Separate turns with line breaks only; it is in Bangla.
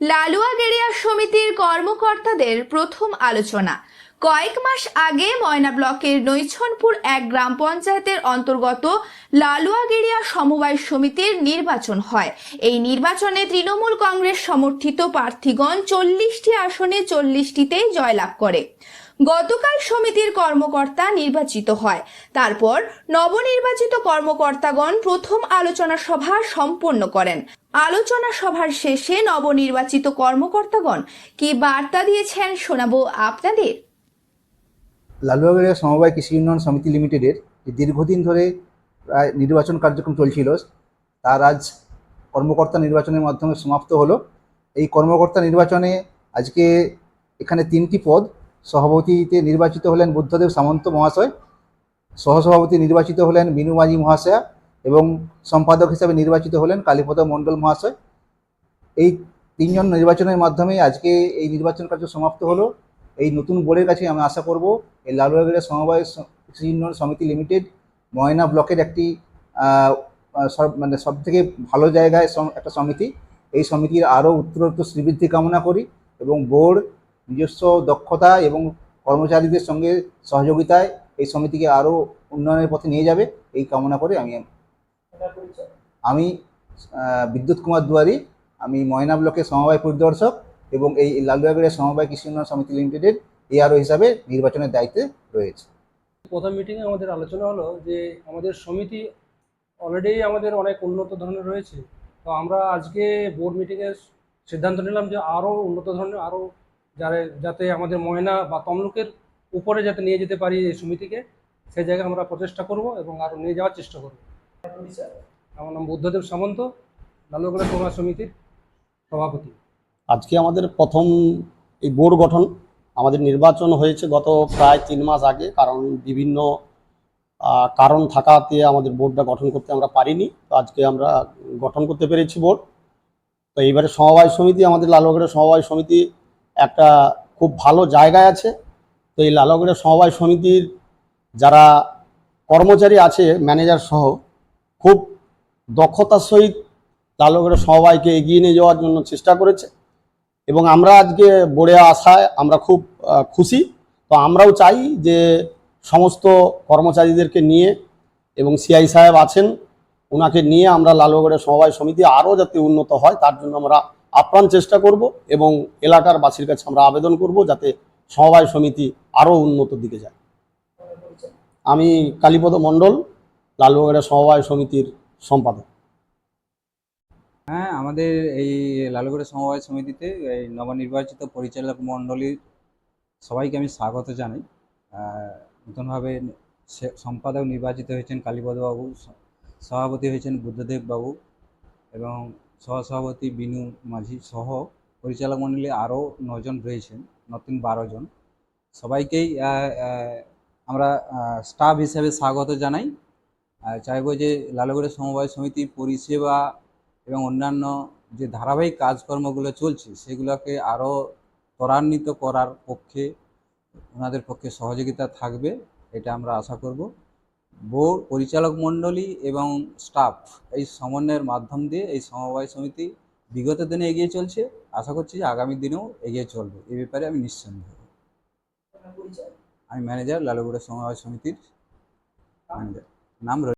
লালুয়াগেরিয়া সমিতির কর্মকর্তাদের প্রথম আলোচনা। কয়েক মাস আগে ময়না ব্লকের নৈছনপুর এক গ্রাম পঞ্চায়েতের অন্তর্গত লালুয়াগেরিয়া সমবায় সমিতির নির্বাচন হয়। এই নির্বাচনে তৃণমূল কংগ্রেস সমর্থিত প্রার্থীগণ চল্লিশটি আসনে চল্লিশটিতেই জয়লাভ করে। গতকাল সমিতির কর্মকর্তা নির্বাচিত হয়। তারপর নবনির্বাচিত কর্মকর্তাগণ প্রথম আলোচনা সভা সম্পন্ন করেন। আলোচনা সভার শেষে নবনির্বাচিত কর্মকর্তাগণ কি বার্তা দিয়েছেন শোনাবো আপনাদের।
লালুয়াগড়িয়া সমবায় কৃষি উন্নয়ন সমিতি লিমিটেডের দীর্ঘদিন ধরে প্রায় নির্বাচন কার্যক্রম চলছিল, তার আজ কর্মকর্তা নির্বাচনের মাধ্যমে সমাপ্ত হলো। এই কর্মকর্তা নির্বাচনে আজকে এখানে তিনটি পদ সভাপতিতে নির্বাচিত হলেন বুদ্ধদেব সামন্ত মহাশয়, সহসভাপতি নির্বাচিত হলেন বিনু মাঝি মহাশয়া এবং সম্পাদক হিসাবে নির্বাচিত হলেন কালীপদ মণ্ডল মহাশয়। এই তিনজন নির্বাচনের মাধ্যমে আজকে এই নির্বাচন কার্য সমাপ্ত হলো। এই নতুন বোর্ডের কাছে আমি আশা করব এই লালুয়াগড়িয়া সমবায় উন্নয়ন সমিতি লিমিটেড ময়না ব্লকের একটি সব মানে সব থেকে ভালো জায়গায় একটা সমিতি। এই সমিতির আরও উত্তরোত্তর শ্রীবৃদ্ধি কামনা করি এবং বোর্ড নিজস্ব দক্ষতা এবং কর্মচারীদের সঙ্গে সহযোগিতায় এই সমিতিকে আরও উন্নয়নের পথে নিয়ে যাবে, এই কামনা করে আমি আমি বিদ্যুৎ কুমার দুয়ারি, আমি ময়না ব্লকের সমবায় পরিদর্শক এবং এই লালুয়াগড়িয়া সমবায় কৃষি উন্নয়ন সমিতি লিমিটেডের এআরও হিসাবে নির্বাচনের দায়িত্বে রয়েছে।
প্রথম মিটিংয়ে আমাদের আলোচনা হলো যে আমাদের সমিতি অলরেডি আমাদের অনেক উন্নত ধরনের রয়েছে। তো আমরা আজকে বোর্ড মিটিংয়ে সিদ্ধান্ত নিলাম যে আরও উন্নত ধরনের, আরও যারা যাতে আমাদের ময়না বা তমলুকের উপরে যাতে নিয়ে যেতে পারি এই সমিতিকে, সেই জায়গায় আমরা প্রচেষ্টা করব এবং আরও নিয়ে যাওয়ার চেষ্টা করব। আমার নাম বুদ্ধদেব সামন্ত লালুগড়া সমাজ সমিতির সভাপতি।
আজকে আমাদের প্রথম এই বোর্ড গঠন, আমাদের নির্বাচন হয়েছে গত প্রায় তিন মাস আগে, কারণ বিভিন্ন কারণ থাকাতে আমাদের বোর্ডটা গঠন করতে আমরা পারিনি। তো আজকে আমরা গঠন করতে পেরেছি বোর্ড। তো এইবারে সমবায় সমিতি, আমাদের লালগড়ের সমবায় সমিতি একটা খুব ভালো জায়গায় আছে। তো এই লালগড়ের সমবায় সমিতির যারা কর্মচারী আছে ম্যানেজার সহ, খুব দক্ষতার সহিত লালগড়ের সমবায়কে এগিয়ে নিয়ে যাওয়ার জন্য চেষ্টা করেছে। এবং আমরা আজকে বোর্ডে আসায় আমরা খুব খুশি। তো আমরাও চাই যে সমস্ত কর্মচারীদেরকে নিয়ে এবং সিআই সাহেব আছেন ওনাকে নিয়ে আমরা লালগড়ের সমবায় সমিতি আরও যাতে উন্নত হয়, তার জন্য আমরা আপ্রাণ চেষ্টা করব এবং এলাকার বাসীর কাছে আমরা আবেদন করব যাতে সমবায় সমিতি আরও উন্নত দিকে যায়। আমি কালীপদ মণ্ডল লালগড়ের সমবায় সমিতির সম্পাদক।
হ্যাঁ আমাদের এই লালগড়ে সমবায় সমিতিতে এই নবনির্বাচিত পরিচালক মণ্ডলীর সবাইকে আমি স্বাগত জানাই। নতুনভাবে সম্পাদক নির্বাচিত হয়েছেন কালীপদবাবু সভাপতি হয়েছেন বুদ্ধদেব বাবু এবং সহসভাপতি বিনু মাঝি সহ পরিচালক মণ্ডলী আরও নজন রয়েছেন, নতুন বারো জন। সবাইকেই আমরা স্টাফ হিসেবে স্বাগত জানাই। চাইব যে লালগড়ে সমবায় সমিতি পরিষেবা এবং অন্যান্য যে ধারাবাহিক কাজকর্মগুলো চলছে, সেগুলোকে আরও ত্বরান্বিত করার পক্ষে, ওনাদের পক্ষে সহযোগিতা থাকবে, এটা আমরা আশা করব। বোর্ড পরিচালক মণ্ডলী এবং স্টাফ এই সমন্বয়ের মাধ্যম দিয়ে এই সমবায় সমিতি বিগত দিনে এগিয়ে চলছে। আশা করছি যে আগামী দিনেও এগিয়ে চলবে। এ ব্যাপারে আমি নিঃসন্দেহ। আমি ম্যানেজার লালগুড়া সমবায় সমিতির ম্যানেজার নাম